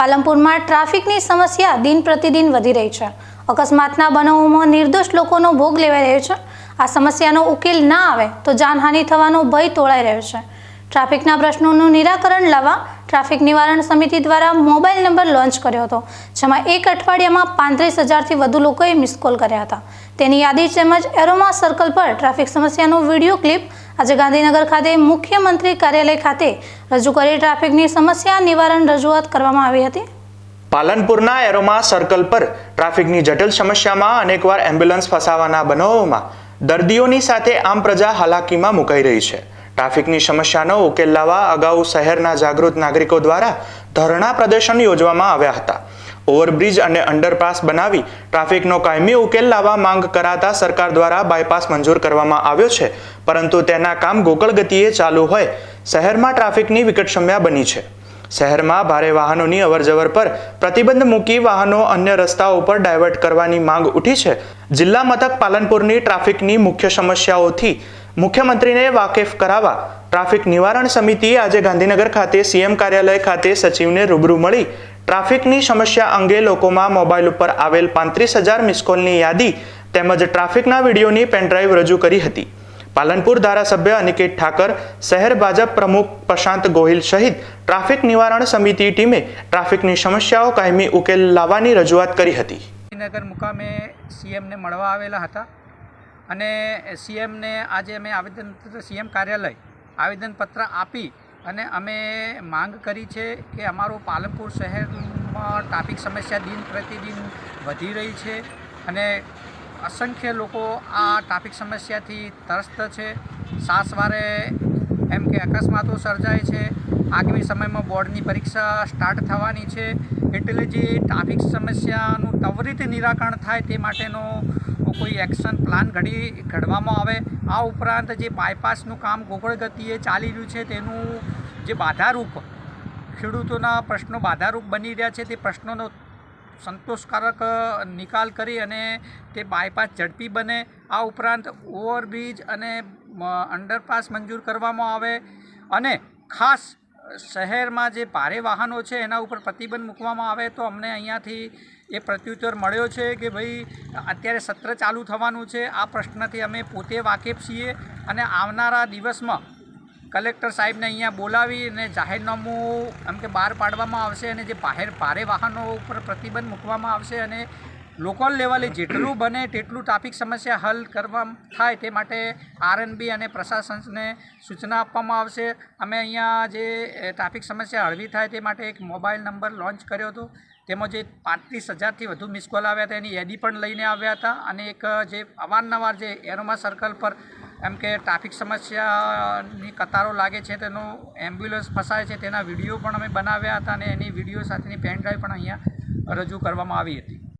પાલનપુરમાં ટ્રાફિકની સમસ્યા દિન પ્રતિદિન વધી રહી છે. અકસ્માતના બનાવોમાં નિર્દોષ લોકોનો ભોગ લેવાઈ રહ્યો છે. આ સમસ્યાનો ઉકેલ ના આવે તો જાનહાનિ થવાનો ભય તોળાઈ રહ્યો છે. ટ્રાફિકના પ્રશ્નોનું નિરાકરણ લાવવા ટ્રાફિક નિવારણ સમિતિ દ્વારા મોબાઈલ નંબર લોન્ચ કર્યો હતો, જેમાં એક અઠવાડિયામાં પાંત્રીસ હજારથી વધુ લોકોએ મિસ કોલ કર્યા હતા. તેની યાદી તેમજ એરોમા સર્કલ પર ટ્રાફિક સમસ્યાનો વીડિયો ક્લિપ આજે ગાંધીનગર ખાતે મુખ્યમંત્રી કાર્યાલય ખાતે રજૂ કરી ટ્રાફિકની સમસ્યા નિવારણ રજૂઆત કરવામાં આવી હતી. પાલનપુરના એરોમા સર્કલ પર ટ્રાફિકની જટિલ સમસ્યામાં અનેકવાર એમ્બ્યુલન્સ ફસાવાના બનાવોમાં દર્દીઓની સાથે આમ પ્રજા હાલાકીમાં મુકાઈ રહી છે. ટ્રાફિકની સમસ્યાનો ઉકેલ લાવવા અગાઉ શહેરના જાગૃત નાગરિકો દ્વારા ધરણા પ્રદર્શન યોજવામાં આવ્યા હતા. ઓવરબ્રિજ અને અંડરપાસ બનાવી ટ્રાફિકનો કાયમી ઉકેલ લાવવા માંગ કરાતા સરકાર દ્વારા બાયપાસ મંજૂર કરવામાં આવ્યો છે. પરંતુ તેના કામ ગોકળ ગતિએ ચાલુ હોય, શહેરમાં ટ્રાફિકની વિકટ સમસ્યા બની છે. શહેરમાં ભારે વાહનોની અવરજવર પર પ્રતિબંધ મૂકી વાહનો અન્ય રસ્તાઓ ઉપર ડાયવર્ટ કરવાની માંગ ઉઠી છે. જિલ્લા મથક પાલનપુરની ટ્રાફિકની મુખ્ય સમસ્યાઓથી મુખ્યમંત્રીને વાકેફ કરાવવા ટ્રાફિક નિવારણ સમિતિએ આજે ગાંધીનગર ખાતે સીએમ કાર્યાલય ખાતે સચિવને રૂબરૂ મળી ટ્રાફિકની સમસ્યા અંગે લોકોમાં મોબાઈલ ઉપર આવેલ પાંત્રીસ હજાર મિસકોલની યાદી તેમજ ટ્રાફિકના વિડીયોની પેનડ્રાઈવ રજૂ કરી હતી. પાલનપુર ધારાસભ્ય અનિકેત ઠાકર, શહેર ભાજપ પ્રમુખ પ્રશાંત ગોહિલ સહિત ટ્રાફિક નિવારણ સમિતિ ટીમે ટ્રાફિકની સમસ્યાઓ કાયમી ઉકેલ લાવવાની રજૂઆત કરી હતી. નગર મુકામે સીએમને મળવા આવેલા હતા અને સીએમને આજે અમે આવેદન સીએમ કાર્યાલય આવેદનપત્ર આપી અને અમે માંગ કરી છે કે અમારું પાલનપુર શહેરમાં ટ્રાફિક સમસ્યા દિન પ્રતિદિન વધી રહી છે અને અસંખ્ય લોકો આ ટ્રાફિક સમસ્યાથી ત્રસ્ત છે. સાસવારે એમ કે અકસ્માતો સર્જાય છે. આગામી સમયમાં બોર્ડની પરીક્ષા સ્ટાર્ટ થવાની છે. એટલે જે ટ્રાફિક સમસ્યાનું ત્વરિત નિરાકરણ થાય તે માટેનો કોઈ એક્શન પ્લાન ઘડી ઘડવામાં આવે, આ ઉપરાંત જે બાયપાસનું કામ ગોકળ ગતિએ ચાલી રહ્યું છે તેનું જે બાધારૂપ ખેડૂતોના પ્રશ્નો બાધારૂપ બની રહ્યા છે તે પ્રશ્નોનો સંતોષકારક નિકાલ કરી અને તે બાયપાસ ઝડપી બને. આ ઉપરાંત ઓવરબ્રિજ અને અંડરપાસ મંજૂર કરવામાં આવે અને ખાસ શહેરમાં જે ભારે વાહનો છે એના ઉપર પ્રતિબંધ મૂકવામાં આવે તો અમને અહીંયાથી એ પ્રત્યુત્તર મળ્યો છે કે ભાઈ, અત્યારે સત્ર ચાલુ થવાનું છે. આ પ્રશ્નથી અમે પોતે વાકેફ છીએ અને આવનારા દિવસમાં કલેક્ટર સાહેબને અહીંયા બોલાવી અને જાહેરનામું એમ કે બહાર પાડવામાં આવશે અને જે બહાર ભારે વાહનો ઉપર પ્રતિબંધ મૂકવામાં આવશે અને લોકલ લેવલે જેટલું બને તેટલું ટ્રાફિક સમસ્યા હલ કરવા થાય તે માટે આરએનબી અને પ્રશાસનને સૂચના આપવામાં આવશે. અમે અહીંયા જે ટ્રાફિક સમસ્યા હળવી થાય તે માટે એક મોબાઈલ નંબર લોન્ચ કર્યો હતો. તેમાં એ પાંત્રીસ હજારથી વધુ મિસ કોલ આવ્યા હતા. એની યાદી પણ લઈને આવ્યા હતા અને એક જે અવારનવાર જે એરોમા સર્કલ પર એમ કે ટ્રાફિક સમસ્યાની કતારો લાગે છે, તેનો એમ્બ્યુલન્સ ફસાય છે, તેના વીડિયો પણ અમે બનાવ્યા હતા અને એની વીડિયો સાથેની પેન ડ્રાઈવ પણ અહીંયા રજૂ કરવામાં આવી હતી.